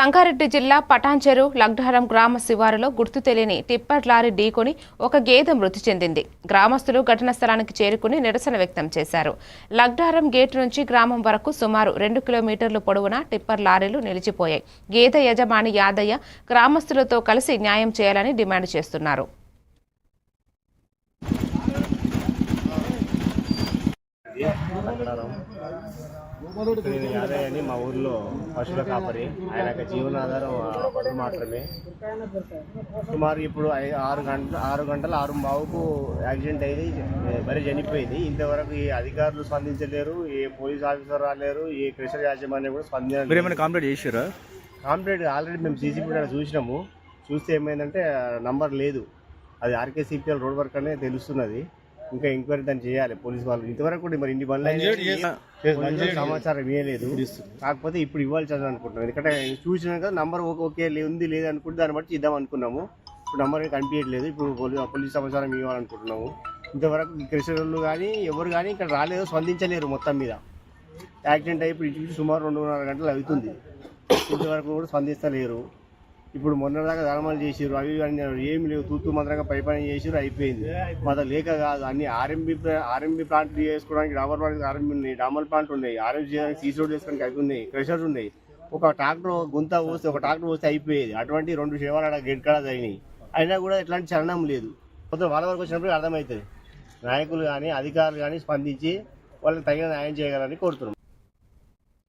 సంగారెడ్డి జిల్లా పటాన్చెరు లగ్డారం గ్రామ శివారులో గుర్తు తెలియని టిప్పర్ లారీ ఢీకొని ఒక గేదె మృతి చెందింది. గ్రామస్తులు ఘటనా స్థలానికి చేరుకుని నిరసన వ్యక్తం చేశారు. లగ్డారం గేటు నుంచి గ్రామం వరకు సుమారు రెండు కిలోమీటర్లు పొడవున టిప్పర్ లారీలు నిలిచిపోయాయి. గేదె యజమాని యాదయ్య గ్రామస్తులతో కలిసి న్యాయం చేయాలని డిమాండ్ చేస్తున్నారు. నేను యాదయ్య అని మా ఊర్లో పశువుల కాపరి ఆయన యొక్క జీవనాధారం పశువు మాత్రమే. సుమారు ఇప్పుడు ఆరు గంటల ఆరు గంటల ఆరు బావుకు యాక్సిడెంట్ అయింది మరి చనిపోయింది. ఇంతవరకు ఏ అధికారులు స్పందించలేరు ఏ పోలీస్ ఆఫీసర్ రాలేరు ఏ కృష్ణ యాజమాన్యం కూడా ఏమైనా కంప్లీట్ చేసారా కంప్లీట్ ఆల్రెడీ మేము సీసీ ఫుటేజ్ చూసినాము. చూస్తే ఏమైందంటే నంబర్ లేదు. అది ఆర్కే సిపిఎల్ రోడ్ వర్క్ అనే తెలుస్తున్నది. ఇంకా ఎంక్వైరీ దాన్ని చేయాలి. పోలీస్ వాళ్ళు ఇంతవరకు కూడా మరి ఇన్ని బండ్లు. పోలీసులకు సమాచారం ఇవ్వలేదు. కాకపోతే ఇప్పుడు ఇవ్వాల్సి అనుకుంటున్నాం. ఎందుకంటే చూసినా కదా నంబర్ ఓకే ఉంది లేదు అనుకుంటే దాన్ని బట్టి ఇద్దాం అనుకున్నాము. ఇప్పుడు నంబర్ కనిపించట్లేదు. ఇప్పుడు పోలీ- పోలీస్ సమాచారం ఇవ్వాలనుకుంటున్నాము. ఇంతవరకు కృష్ణలు కానీ ఎవరు కానీ ఇక్కడ రాలేదు స్పందించలేరు మొత్తం మీద. యాక్సిడెంట్ అయ్యి ఇప్పుడు సుమారు రెండున్నర గంటలు అవుతుంది. ఇంతవరకు కూడా స్పందిస్తలేరు. ఇప్పుడు మొన్న దాకా ధర్మాలు చేసారు అవి ఇవి ఏమి లేవు. తూతూ మంత్రంగా పై పని చేసిర్రు అయిపోయింది. మాతో లేక కాదు అన్ని ఆర్ఎంబి ఆర్ఎంబి ప్లాంట్ చేసుకోవడానికి డాబర్ ప్లాంట్ ఆర్ఎంబి ఉన్నాయి డామల్ ప్లాంట్ ఉన్నాయి ఆర్ఎంబి చేయడానికి సీసీ రోడ్ చేసుకోవడానికి అవి ఉన్నాయి క్రెషర్స్ ఉన్నాయి. ఒక ట్రాక్టర్ గుంత పోస్తే ఒక ట్రాక్టర్ పోస్తే అయిపోయేది. అటువంటి రెండు శివాలు అక్కడ గెట్ కాడ జరిగినాయి అయినా కూడా ఎట్లాంటి చరణం లేదు. కొంత వాళ్ళ వరకు వచ్చినప్పుడు అర్థమవుతుంది. నాయకులు కానీ అధికారులు కానీ స్పందించి వాళ్ళకి తగిన న్యాయం చేయగలని కోరుతున్నాం.